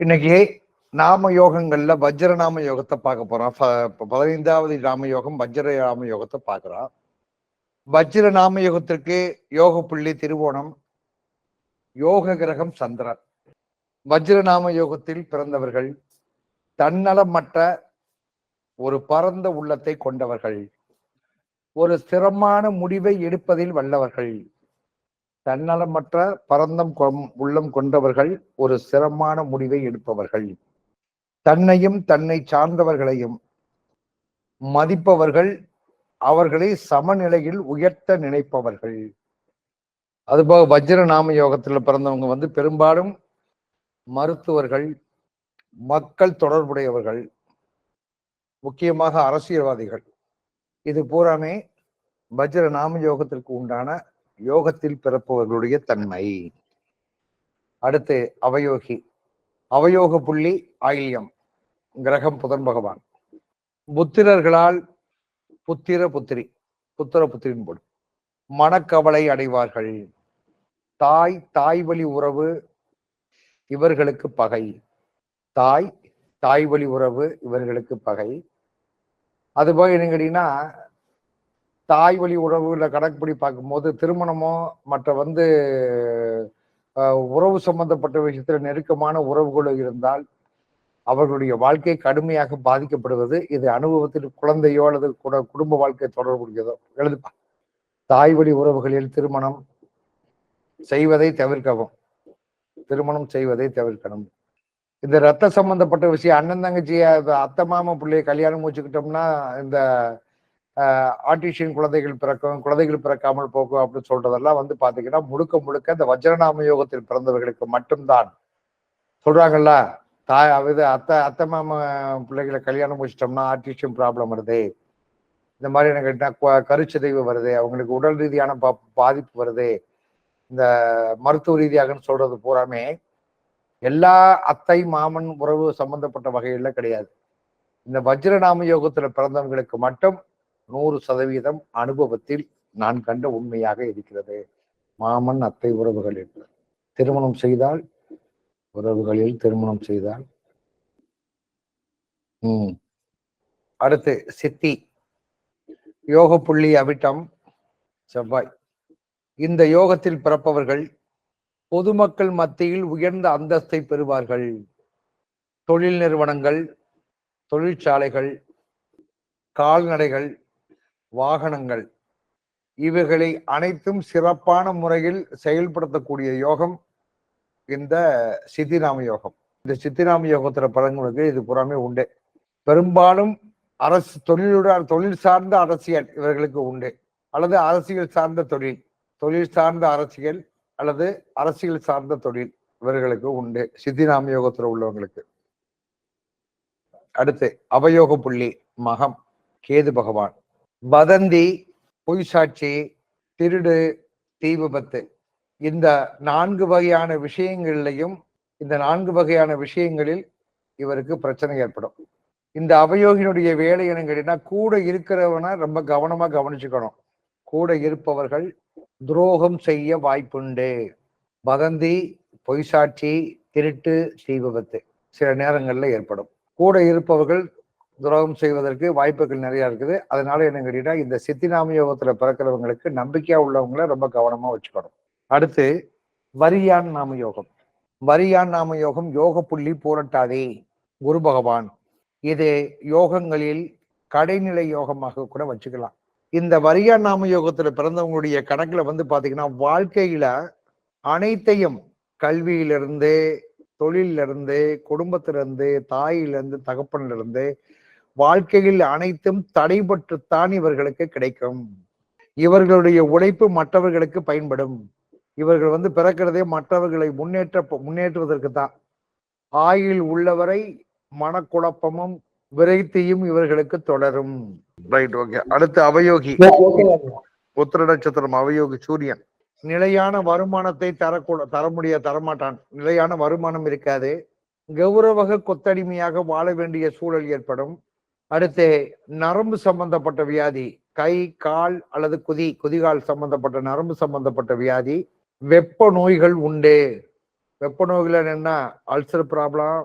இன்னைக்கு நாம யோகங்கள்ல வஜ்ர நாம யோகத்தை பார்க்க போறோம். ப- பதினைந்தாவது நாம யோகம் வஜ்ர நாம யோகத்தை பார்க்கிறோம். வஜ்ர நாம யோகத்திற்கு யோக புள்ளி திருவோணம் யோக கிரகம் சந்திரன். வஜ்ர நாம யோகத்தில் பிறந்தவர்கள் தன்னலமற்ற ஒரு பரந்த உள்ளத்தை கொண்டவர்கள் ஒரு ஸ்திரமான முடிவை எடுப்பதில் வல்லவர்கள். தன்னலமற்ற பரந்தம் கொம்- உள்ளம் கொண்டவர்கள் ஒரு சிரமமான முடிவை எடுப்பவர்கள். தன்னையும் தன்னை சார்ந்தவர்களையும் மதிப்பவர்கள் அவர்களை சமநிலையில் உயர்த்த நினைப்பவர்கள். அதுபோக வஜ்ர நாம யோகத்தில் பிறந்தவங்க வந்து பெரும்பாலும் மருத்துவர்கள் மக்கள் தொடர்புடையவர்கள் முக்கியமாக அரசியல்வாதிகள். இது பூராமே வஜ்ர நாம யோகத்திற்கு உண்டான யோகத்தில் பிறப்பவர்களுடைய தன்மை. அடுத்து அவயோகி. அவயோக புள்ளி ஆயில்யம். கிரகம் புதன் பகவான். புத்திரர்களால் புத்திர புத்திரி புத்திர புத்திரின் போடும் மனக்கவலை அடைவார்கள். தாய் தாய் வழி உறவு இவர்களுக்கு பகை. தாய் தாய் வழி உறவு இவர்களுக்கு பகை. அது போக என்ன கேட்டீங்கன்னா தாய் வழி உறவுகளை கணக்குப்படி பார்க்கும்போது திருமணமோ மற்ற வந்து உறவு சம்பந்தப்பட்ட விஷயத்தில் நெருக்கமான உறவுகளோ இருந்தால் அவர்களுடைய வாழ்க்கை கடுமையாக பாதிக்கப்படுவது இது அனுபவத்தில் குழந்தையோ அல்லது கூட குடும்ப வாழ்க்கை தொடர்புடையதோ. எழுதுப்பா. தாய் வழி உறவுகளில் திருமணம் செய்வதை தவிர்க்கவும். திருமணம் செய்வதை தவிர்க்கணும். இந்த ரத்த சம்பந்தப்பட்ட விஷயம் அண்ணன் தங்கச்சிய அத்தை மாமா பிள்ளைய கல்யாணம் வச்சுக்கிட்டோம்னா இந்த ஆர்டிஷியன் குழந்தைகள் பிறக்கும் குழந்தைகள் பிறக்காமல் போகும் அப்படின்னு சொல்றதெல்லாம் வந்து பாத்தீங்கன்னா முழுக்க முழுக்க இந்த வஜ்ரநாம யோகத்தில் பிறந்தவர்களுக்கு மட்டும்தான். சொல்றாங்கல்ல தாய் இது அத்தை அத்தை மாமா பிள்ளைகளை கல்யாணம் முடிச்சிட்டோம்னா ஆர்டிஷியன் ப்ராப்ளம் வருது. இந்த மாதிரி எனக்கு கருச்சிதைவு வருது. அவங்களுக்கு உடல் ரீதியான பா- பாதிப்பு வருது. இந்த மருத்துவ ரீதியாகன்னு சொல்றது பூராமே எல்லா அத்தை மாமன் உறவு சம்பந்தப்பட்ட வகையில கிடையாது. இந்த வஜ்ரநாம யோகத்துல பிறந்தவங்களுக்கு மட்டும் நூறு சதவீதம் அனுபவத்தில் நான் கண்ட உண்மையாக இருக்கிறது. மாமன் அத்தை உறவுகள் என்று. திருமணம் செய்தால் உறவுகளில் திருமணம் செய்தால். உம் அடுத்து சித்தி. யோக புள்ளி அவிட்டம் செவ்வாய். இந்த யோகத்தில் பிறப்பவர்கள் பொதுமக்கள் மத்தியில் உயர்ந்த அந்தஸ்தை பெறுவார்கள். தொழில் நிறுவனங்கள் தொழிற்சாலைகள் கால்நடைகள் வாகனங்கள். இவைகளை அனைத்தும் சிறப்பான முறையில் செயல்படுத்தக்கூடிய யோகம் இந்த சித்திராம யோகம். இந்த சித்திராம யோகத்துல பழங்களுக்கு இது புறாமே உண்டு. பெரும்பாலும் அரசு தொழிலுடன் தொழில் சார்ந்த அரசியல் இவர்களுக்கு உண்டு. அல்லது அரசியல் சார்ந்த தொழில் தொழில் சார்ந்த அரசியல் அல்லது அரசியல் சார்ந்த தொழில் இவர்களுக்கு உண்டு. சித்திராம யோகத்துல உள்ளவங்களுக்கு. அடுத்து அவயோக புள்ளி மகம் கேது பகவான். வதந்தி பொய் சாட்சி திருடு தீ விபத்து. இந்த நான்கு வகையான விஷயங்கள்லையும் இந்த நான்கு வகையான விஷயங்களில் இவருக்கு பிரச்சனை ஏற்படும். இந்த அவயோகினுடைய வேலை என்னன்னு கேட்டீங்கன்னா கூட இருக்கிறவனை ரொம்ப கவனமா கவனிச்சுக்கணும். கூட இருப்பவர்கள் துரோகம் செய்ய வாய்ப்புண்டு. வதந்தி பொய் சாட்சி திருட்டு தீ விபத்து சில நேரங்களில் ஏற்படும். கூட இருப்பவர்கள் துரோகம் செய்வதற்கு வாய்ப்புகள் நிறைய இருக்குது. அதனால என்ன கேட்டீங்கன்னா இந்த சித்திநாம யோகத்துல பிறக்கிறவங்களுக்கு நம்பிக்கையா உள்ளவங்கள ரொம்ப கவனமா வச்சுக்கணும். அடுத்து வரியான் நாம யோகம் வரியான் நாம யோகம் யோக புள்ளி பூரட்டாதே குரு பகவான். இது யோகங்களில் கடைநிலை யோகமாக கூட வச்சுக்கலாம். இந்த வரியான் நாம யோகத்துல பிறந்தவங்களுடைய கணக்குல வந்து பாத்தீங்கன்னா வாழ்க்கையில அனைத்தையும் கல்வியிலிருந்து தொழிலிருந்து குடும்பத்திலிருந்து தாயிலிருந்து தகப்பனிலிருந்து வாழ்க்கையில் அனைத்தும் தடைபட்டுத்தான் இவர்களுக்கு கிடைக்கும். இவர்களுடைய உழைப்பு மற்றவர்களுக்கு பயன்படும். இவர்கள் வந்து பிறக்கிறதே மற்றவர்களை முன்னேற்ற முன்னேற்றுவதற்கு தான். ஆயில் உள்ளவரை மனக்குழப்பமும் விரைத்தியும் இவர்களுக்கு தொடரும். ரைட் ஓகே அடுத்து அவயோகி. உத்திர நட்சத்திரம் அவயோகி சூரியன். நிலையான வருமானத்தை தரக்கூட தர முடிய தரமாட்டான். நிலையான வருமானம் இருக்காது. கௌரவக கொத்தடிமையாக வாழ வேண்டிய சூழல் ஏற்படும். அடுத்து நரம்பு சம்பந்தப்பட்ட வியாதி கை கால் அல்லது குதி குதிகால் சம்பந்தப்பட்ட நரம்பு சம்பந்தப்பட்ட வியாதி வெப்ப நோய்கள் உண்டு. வெப்ப நோய்கள் என்ன அல்சர் ப்ராப்ளம்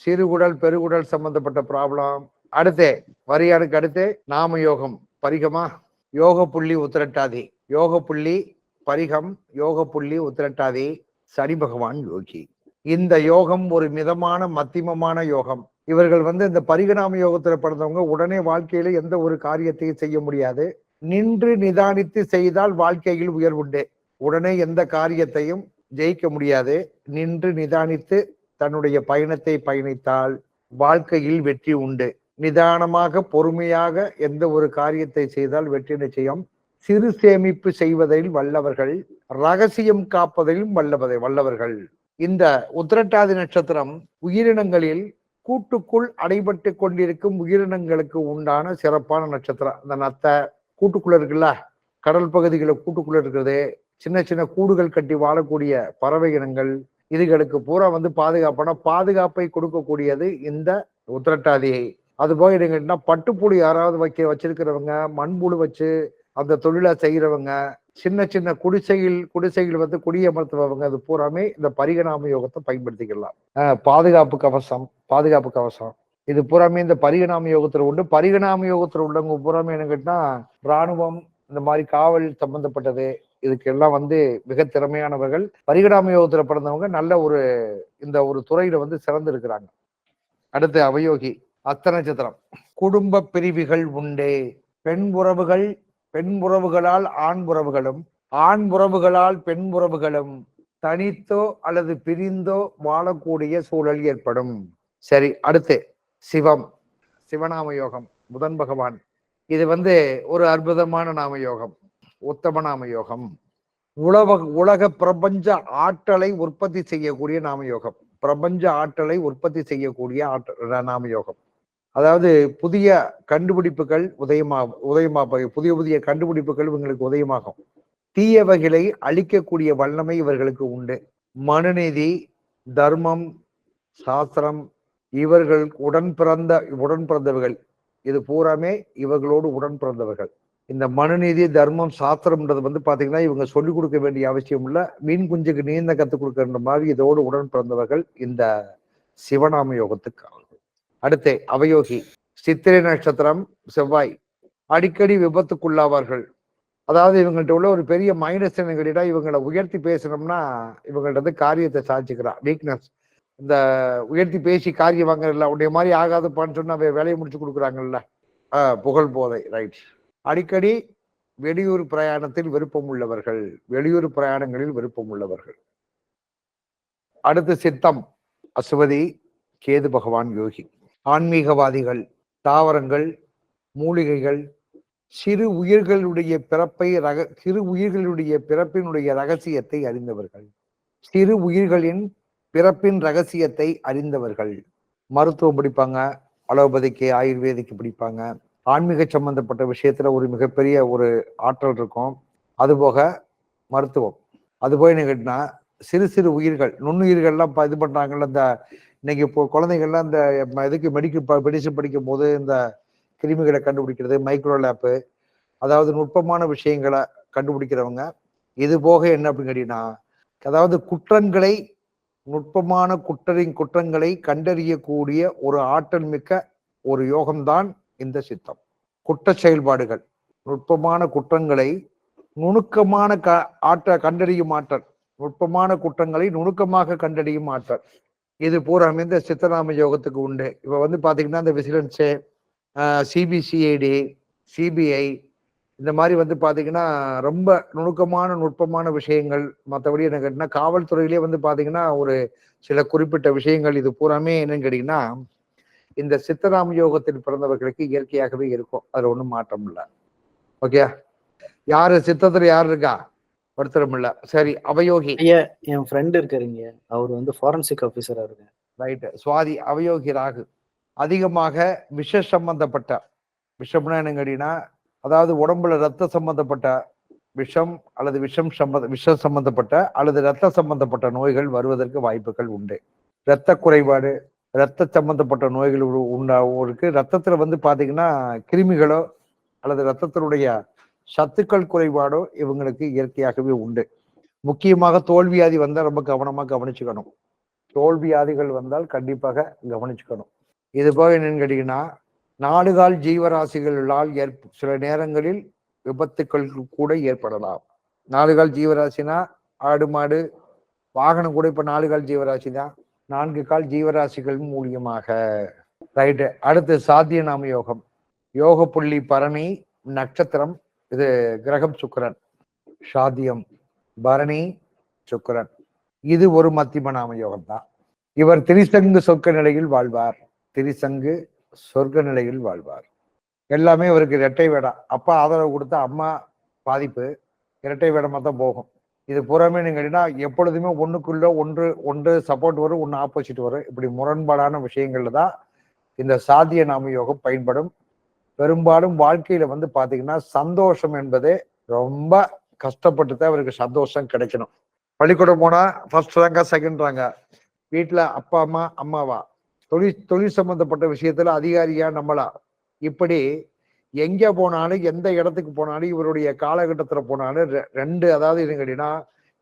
சிறுகுடல் பெருகுடல் சம்பந்தப்பட்ட ப்ராப்ளம் அடுத்து வரியானுக்கு அடுத்து நாம யோகம் பரிகமா? யோக புள்ளி உத்திரட்டாதி. யோக புள்ளி பரிகம் யோக புள்ளி உத்திரட்டாதி. சனி பகவான் யோகி. இந்த யோகம் ஒரு மிதமான மத்தியமமான யோகம். இவர்கள் வந்து இந்த பரிகணாம யோகத்துல பிறந்தவங்க உடனே வாழ்க்கையில எந்த ஒரு காரியத்தையும் செய்ய முடியாது. நின்று நிதானித்து செய்தால் வாழ்க்கையில் உயர்வுண்டு. உடனே எந்த காரியத்தையும் ஜெயிக்க முடியாது. நின்று நிதானித்து தன்னுடைய பயணத்தை பயணித்தால் வாழ்க்கையில் வெற்றி உண்டு. நிதானமாக பொறுமையாக எந்த ஒரு காரியத்தை செய்தால் வெற்றி நிச்சயம். சிறு சேமிப்பு செய்வதில் வல்லவர்கள் ரகசியம் காப்பதிலும் வல்லவதை வல்லவர்கள். இந்த உத்திரட்டாதி நட்சத்திரம் உயிரினங்களில் கூட்டுக்குள் அடைபட்டு கொண்டிருக்கும் உயிரினங்களுக்கு உண்டான சிறப்பான நட்சத்திரம் அந்த நத்தை கூட்டுக்குள்ள இருக்குல்ல கடல் பகுதிகளை கூட்டுக்குள்ள இருக்கிறது சின்ன சின்ன கூடுகள் கட்டி வாழக்கூடிய பறவை இனங்கள் இதுகளுக்கு பூரா வந்து பாதுகாப்பான பாதுகாப்பை கொடுக்கக்கூடியது இந்த உத்திரட்டாதியை. அது போக என்னங்கன்னா பட்டுப்புழு யாராவது வைக்க வச்சிருக்கிறவங்க மண்புழு வச்சு அந்த தொழிலை செய்கிறவங்க சின்ன சின்ன குடிசையில் குடிசையில் வந்து குடியமர்த்துபவங்க அது பூராமே இந்த பரிகணாம யோகத்தை பயன்படுத்திக்கலாம். பாதுகாப்பு கவசம் பாதுகாப்பு கவசம். இது பூராமே இந்த பரிகணாம யோகத்துல உண்டு. பரிகணாம யோகத்துல உள்ளவங்க பூராமே என்ன கேட்டா ராணுவம் இந்த மாதிரி காவல் சம்பந்தப்பட்டது இதுக்கெல்லாம் வந்து மிக திறமையானவர்கள். பரிகணாம யோகத்துல பிறந்தவங்க நல்ல ஒரு இந்த ஒரு துறையில வந்து சிறந்து இருக்கிறாங்க அடுத்து அவயோகி அத்த நட்சத்திரம் குடும்ப பிரிவுகள் உண்டு. பெண் உறவுகள் பெண்புறவுகளால் ஆண்புறவுகளும் ஆண்புறவுகளால் பெண்புறவுகளும் தனித்தோ அல்லது பிரிந்தோ வாழக்கூடிய சூழல் ஏற்படும். சரி அடுத்து சிவம் சிவநாம யோகம் புதன் பகவான். இது வந்து ஒரு அற்புதமான நாம யோகம் உத்தம நாம யோகம் உலக உலக பிரபஞ்ச ஆற்றலை உற்பத்தி செய்யக்கூடிய நாம யோகம் பிரபஞ்ச ஆற்றலை உற்பத்தி செய்யக்கூடிய ஆற்ற நாம யோகம் அதாவது புதிய கண்டுபிடிப்புகள் உதயமா உதயமா புதிய புதிய கண்டுபிடிப்புகள் இவங்களுக்கு உதயமாகும். தீயவைகளை அழிக்கக்கூடிய வல்லமை இவர்களுக்கு உண்டு. மனுநீதி தர்மம் சாஸ்திரம் இவர்கள் உடன் பிறந்த உடன் பிறந்தவர்கள். இது பூராமே இவர்களோடு உடன் பிறந்தவர்கள். இந்த மனுநீதி தர்மம் சாஸ்திரம்ன்றது வந்து பார்த்தீங்கன்னா இவங்க சொல்லிக் கொடுக்க வேண்டிய அவசியம் இல்லை. மீன் குஞ்சுக்கு நீந்த கற்றுக் கொடுக்கின்ற மாதிரி இதோடு உடன் பிறந்தவர்கள் இந்த சிவநாம யோகத்துக்கு அடுத்து அவயோகி. சித்திரை நட்சத்திரம் செவ்வாய். அடிக்கடி விபத்துக்குள்ளாவார்கள். அதாவது இவங்கள்ட்ட உள்ள ஒரு பெரிய மைனஸ் என்னங்கிட்ட இவங்களை உயர்த்தி பேசணும்னா இவங்கள்ட்ட வந்து காரியத்தை சாதிச்சுக்கிறான் வீக்னஸ் இந்த உயர்த்தி பேசி காரியம் வாங்குறதில்ல உடைய மாதிரி ஆகாதுப்பான்னு சொன்னா வே- வேலையை முடிச்சு கொடுக்குறாங்கல்ல. ஆஹ் புகழ் போதை. ரைட் அடிக்கடி வெளியூர் பிரயாணத்தில் விருப்பம் உள்ளவர்கள். வெளியூர் பிரயாணங்களில் விருப்பம் உள்ளவர்கள். அடுத்து சித்தம். அசுவதி கேது பகவான் யோகி. ஆன்மீகவாதிகள் தாவரங்கள் மூலிகைகள் சிறு உயிர்களுடைய பிறப்பை ரக சிறு உயிர்களுடைய பிறப்பினுடைய ரகசியத்தை அறிந்தவர்கள். சிறு உயிர்களின் பிறப்பின் ரகசியத்தை அறிந்தவர்கள். மருத்துவம் படிப்பாங்க அலோபதிக்கு ஆயுர்வேதிக்கு படிப்பாங்க. ஆன்மீக சம்பந்தப்பட்ட விஷயத்துல ஒரு மிகப்பெரிய ஒரு ஆற்றல் இருக்கும். அதுபோக மருத்துவம். அது போய் என்ன கேட்டினா சிறு சிறு உயிர்கள் நுண்ணுயிர்கள்லாம் இது பண்றாங்கல்ல இந்த இன்னைக்கு இப்போ குழந்தைகள்லாம் இந்த இதுக்கு மெடிக்கல் மெடிசன் படிக்கும் போது இந்த கிருமிகளை கண்டுபிடிக்கிறது மைக்ரோ லேப்பு அதாவது நுட்பமான விஷயங்களை கண்டுபிடிக்கிறவங்க இது போக என்ன அப்படின்னு கேட்டீங்கன்னா அதாவது குற்றங்களை நுட்பமான குற்றரின் குற்றங்களை கண்டறியக்கூடிய ஒரு ஆற்றல் மிக்க ஒரு யோகம்தான் இந்த சித்தம். குற்ற செயல்பாடுகள் நுட்பமான குற்றங்களை நுணுக்கமான க ஆற்ற கண்டறியும் ஆற்றல் நுட்பமான குற்றங்களை நுணுக்கமாக கண்டறியும் ஆற்றல். இது பூரா இந்த சித்தராம யோகத்துக்கு உண்டு. இப்போ வந்து பார்த்தீங்கன்னா இந்த விசிலன்ஸு சிபிசிஐடி சிபிஐ இந்த மாதிரி வந்து பார்த்தீங்கன்னா ரொம்ப நுணுக்கமான நுட்பமான விஷயங்கள். மற்றபடி என்ன கேட்டிங்கன்னா காவல்துறையிலே வந்து பார்த்தீங்கன்னா ஒரு சில குறிப்பிட்ட விஷயங்கள் இது பூராமே என்னன்னு கேட்டிங்கன்னா இந்த சித்தராம யோகத்தில் பிறந்தவர்களுக்கு இயற்கையாகவே இருக்கும். அதில் ஒன்றும் மாற்றம் இல்லை. ஓகே யார் சித்தத்தில் யார் இருக்கா? ஒருத்தரும் இல்ல சரி அவயோகி. ஐயா என் ஃப்ரெண்ட் இருக்காருங்க. அவர் வந்து ஃபாரன்சிக் ஆஃபீஸரா இருக்காரு. ரைட் சுவாதி அவயோகி ராகு. அதிகமாக விஷ சம்பந்தப்பட்ட விஷம்னா என்ன கேட்டீங்கன்னா அதாவது உடம்புல ரத்த சம்பந்தப்பட்ட விஷம் அல்லது விஷம் சம்பந்த விஷம் சம்பந்தப்பட்ட அல்லது ரத்த சம்பந்தப்பட்ட நோய்கள் வருவதற்கு வாய்ப்புகள் உண்டு. இரத்த குறைபாடு ரத்த சம்பந்தப்பட்ட நோய்கள் உண்டாகும் இருக்கு. ரத்தத்துல வந்து பாத்தீங்கன்னா கிருமிகளோ அல்லது ரத்தத்தினுடைய சத்துக்கள் குறைபாடோ இவங்களுக்கு இயற்கையாகவே உண்டு. முக்கியமாக தோல்வியாதி வந்தால் ரொம்ப கவனமா கவனிச்சுக்கணும். தோல்வியாதிகள் வந்தால் கண்டிப்பாக கவனிச்சுக்கணும். இது போக என்னன்னு கேட்டீங்கன்னா நாடுகால் ஜீவராசிகளால் ஏற்ப சில நேரங்களில் விபத்துக்கள் கூட ஏற்படலாம். நாலுகால் ஜீவராசினா ஆடு மாடு வாகனம் கூட இப்போ நாலு கால் ஜீவராசி தான். நான்கு கால் ஜீவராசிகள் மூலியமாக. ரைட்டு. அடுத்து சாத்திய நாம யோகம். யோக புள்ளி பரணி நட்சத்திரம் இது கிரகம் சுக்கிரன் சாத்தியம் பரணி சுக்கரன். இது ஒரு மத்திம நாம யோகம் தான் இவர் திரிசங்கு சொர்க்க நிலையில் வாழ்வார். திரிசங்கு சொர்க்க நிலையில் வாழ்வார். எல்லாமே இவருக்கு இரட்டை வேடம் அப்பா ஆதரவு கொடுத்தா அம்மா பாதிப்பு இரட்டை வேடமாக தான் போகும். இது புறமே நீங்க கேட்டீங்கன்னா எப்பொழுதுமே ஒன்றுக்குள்ள ஒன்று ஒன்று சப்போர்ட் வரும் ஒன்று ஆப்போசிட் வரும். இப்படி முரண்பாடான விஷயங்கள்ல தான் இந்த சாத்திய நாம யோகம் பயன்படும். பெரும்பாலும் வாழ்க்கையில வந்து பாத்தீங்கன்னா சந்தோஷம் என்பது ரொம்ப கஷ்டப்பட்டு தான் அவருக்கு சந்தோஷம் கிடைக்கணும். பள்ளிக்கூடம் போனா ஃபர்ஸ்ட் ரேங்கா செகண்ட் ரேங்கா வீட்டுல அப்பா அம்மா அம்மாவா? தொழில் தொழில் சம்பந்தப்பட்ட விஷயத்துல அதிகாரியா நம்மளா? இப்படி எங்க போனாலும் எந்த இடத்துக்கு போனாலும் இவருடைய காலகட்டத்துல போனாலும் ரெ- ரெண்டு அதாவது இது கேட்டீங்கன்னா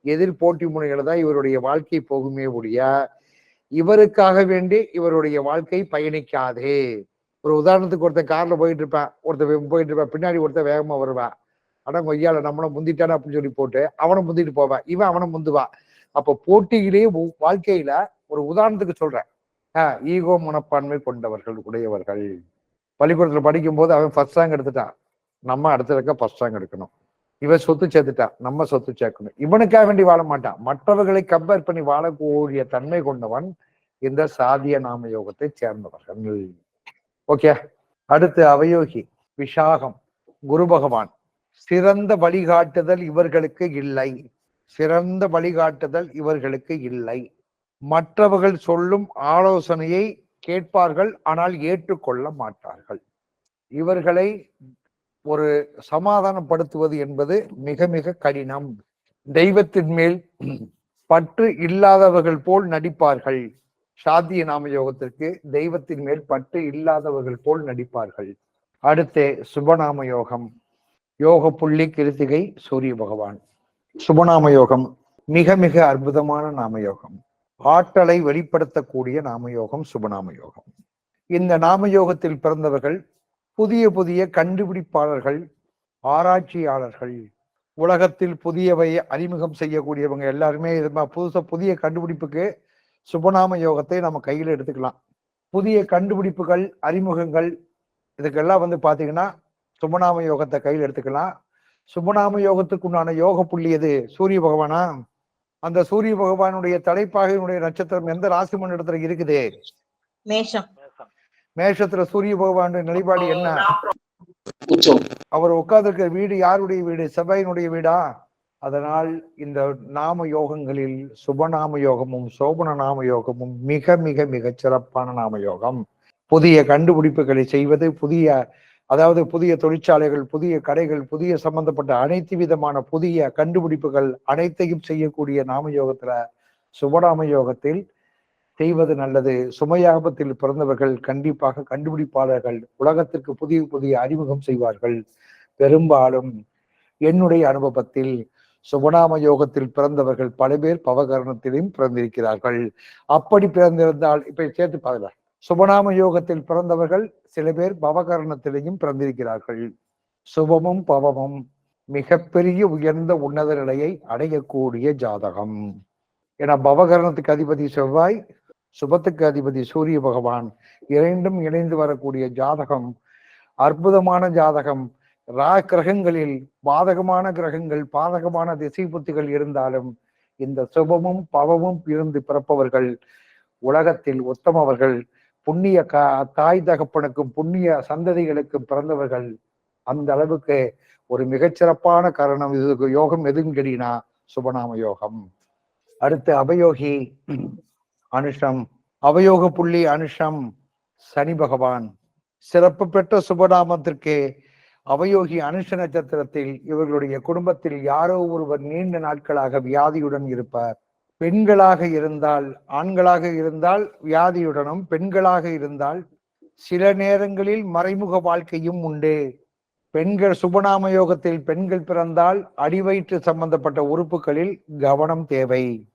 எதிர் போட்டி முனைகளை தான் இவருடைய வாழ்க்கை போகுமே ஒழிய இவருக்காக வேண்டி இவருடைய வாழ்க்கை பயணிக்காதே. ஒரு உதாரணத்துக்கு ஒருத்தன் கார்ல போயிட்டு இருப்பேன் ஒருத்தன் போயிட்டு இருப்பேன் பின்னாடி ஒருத்தன் வேகமா வருவான். ஆனா கொய்யால நம்மளும் முந்திட்டான அப்படின்னு சொல்லி போட்டு அவனை முந்திட்டு போவான். இவன் அவனை முந்துவான். அப்ப போட்டியிலேயே வாழ்க்கையில ஒரு உதாரணத்துக்கு சொல்றேன். ஆஹ் ஈகோ மனப்பான்மை கொண்டவர்கள் உடையவர்கள். பள்ளிக்கூடத்துல படிக்கும்போது அவன் ஃபர்ஸ்ட் ரேங்க் எடுத்துட்டான். நம்ம அடுத்த இருக்க ஃபர்ஸ்ட் ரேங்க் எடுக்கணும். இவன் சொத்து சேர்த்துட்டான். நம்ம சொத்து சேர்க்கணும். இவனுக்காக வேண்டி வாழ மாட்டான். மற்றவர்களை கம்பேர் பண்ணி வாழக்கூடிய தன்மை கொண்டவன் இந்த சாதிய நாம யோகத்தை சேர்ந்தவர்கள். ஓகே. அடுத்து அவயோகி விஷாகம் குரு பகவான். சிறந்த வழிகாட்டுதல் இவர்களுக்கு இல்லை. சிறந்த வழிகாட்டுதல் இவர்களுக்கு இல்லை. மற்றவர்கள் சொல்லும் ஆலோசனையை கேட்பார்கள் ஆனால் ஏற்றுக்கொள்ள மாட்டார்கள். இவர்களை ஒரு சமாதானப்படுத்துவது என்பது மிக மிக கடினம். தெய்வத்தின் மேல் பற்று இல்லாதவர்கள் போல் நடிப்பார்கள். சாத்திய நாம யோகத்திற்கு தெய்வத்தின் மேல் பற்று இல்லாதவர்கள் போல் நடிப்பார்கள். அடுத்து சுபநாம யோகம் யோக புள்ளி கிருத்திகை சூரிய பகவான். சுபநாம யோகம் மிக மிக அற்புதமான நாம யோகம் ஆற்றலை வெளிப்படுத்தக்கூடிய நாம யோகம் சுபநாம யோகம் இந்த நாம யோகத்தில் பிறந்தவர்கள் புதிய புதிய கண்டுபிடிப்பாளர்கள் ஆராய்ச்சியாளர்கள் உலகத்தில் புதியவை அறிமுகம் செய்யக்கூடியவங்க எல்லாருமே இது புதுசா புதிய கண்டுபிடிப்புக்கு சுபநாம யோகத்தை நம்ம கையில எடுத்துக்கலாம். புதிய கண்டுபிடிப்புகள் அறிமுகங்கள் இதுக்கெல்லாம் வந்து பாத்தீங்கன்னா சுபநாம யோகத்தை கையில் எடுத்துக்கலாம். சுபநாம யோகத்துக்கு உண்டான யோக புள்ளி எது? சூரிய பகவானா? அந்த சூரிய பகவானுடைய தலைப்பாக இவனுடைய நட்சத்திரம் எந்த ராசி மண்டலத்துல இருக்குது? மேஷம். மேஷத்துல சூரிய பகவானுடைய நிலைப்பாடு என்ன? அவர் உட்கார்ந்திருக்கிற வீடு யாருடைய வீடு? செவ்வாயினுடைய வீடா? அதனால் இந்த நாம யோகங்களில் சுபநாம யோகமும் சோபன நாம யோகமும் மிக மிக மிக சிறப்பான நாம யோகம் புதிய கண்டுபிடிப்புகளை செய்வது புதிய அதாவது புதிய தொழிற்சாலைகள் புதிய கடைகள் புதிய சம்பந்தப்பட்ட அனைத்து விதமான புதிய கண்டுபிடிப்புகள் அனைத்தையும் செய்யக்கூடிய நாம யோகத்துல சுபநாம யோகத்தில் செய்வது நல்லது. சுமையாபத்தில் பிறந்தவர்கள் கண்டிப்பாக கண்டுபிடிப்பாளர்கள் உலகத்திற்கு புதிய புதிய அறிமுகம் செய்வார்கள். பெரும்பாலும் என்னுடைய அனுபவத்தில் சுபநாம யோகத்தில் பிறந்தவர்கள் பல பேர் பவகரணத்திலையும் பிறந்திருக்கிறார்கள். அப்படி பிறந்திருந்தால் இப்ப சேர்த்து பார்க்கலாம் சுபநாம யோகத்தில் பிறந்தவர்கள் சில பேர் பவகரணத்திலையும் பிறந்திருக்கிறார்கள். சுபமும் பவமும் மிகப்பெரிய உயர்ந்த உன்னத நிலையை அடையக்கூடிய ஜாதகம். ஏன்னா பவகரணத்துக்கு அதிபதி செவ்வாய் சுபத்துக்கு அதிபதி சூரிய பகவான் இரண்டும் இணைந்து வரக்கூடிய ஜாதகம் அற்புதமான ஜாதகம் ரா கிரகங்களில் பாதகமான கிரகங்கள் பாதகமான திசை புத்திகள் இருந்தாலும் இந்த சுபமும் பவமும் இருந்து பிறப்பவர்கள் உலகத்தில் உத்தமவர்கள். புண்ணிய க தாய் தகப்பனுக்கும் புண்ணிய சந்ததிகளுக்கும் பிறந்தவர்கள். அந்த அளவுக்கு ஒரு மிகச்சிறப்பான காரணம் இதுக்கு யோகம் எதுன்னு கேட்டீங்கன்னா சுபநாம யோகம். அடுத்து அபயோகி அனுஷம் அவயோக புள்ளி அனுஷம் சனி பகவான். சிறப்பு பெற்ற சுபநாமத்திற்கு அவயோகி அனுஷ நட்சத்திரத்தில் இவர்களுடைய குடும்பத்தில் யாரோ ஒருவர் நீண்ட நாட்களாக வியாதியுடன் இருப்பார். பெண்களாக இருந்தால் ஆண்களாக இருந்தால் வியாதியுடனும் பெண்களாக இருந்தால் சில நேரங்களில் மறைமுக வாழ்க்கையும் உண்டு. பெண்கள் சுபநாம யோகத்தில் பெண்கள் பிறந்தால் அடிவயிற்று சம்பந்தப்பட்ட உறுப்புகளில் கவனம் தேவை.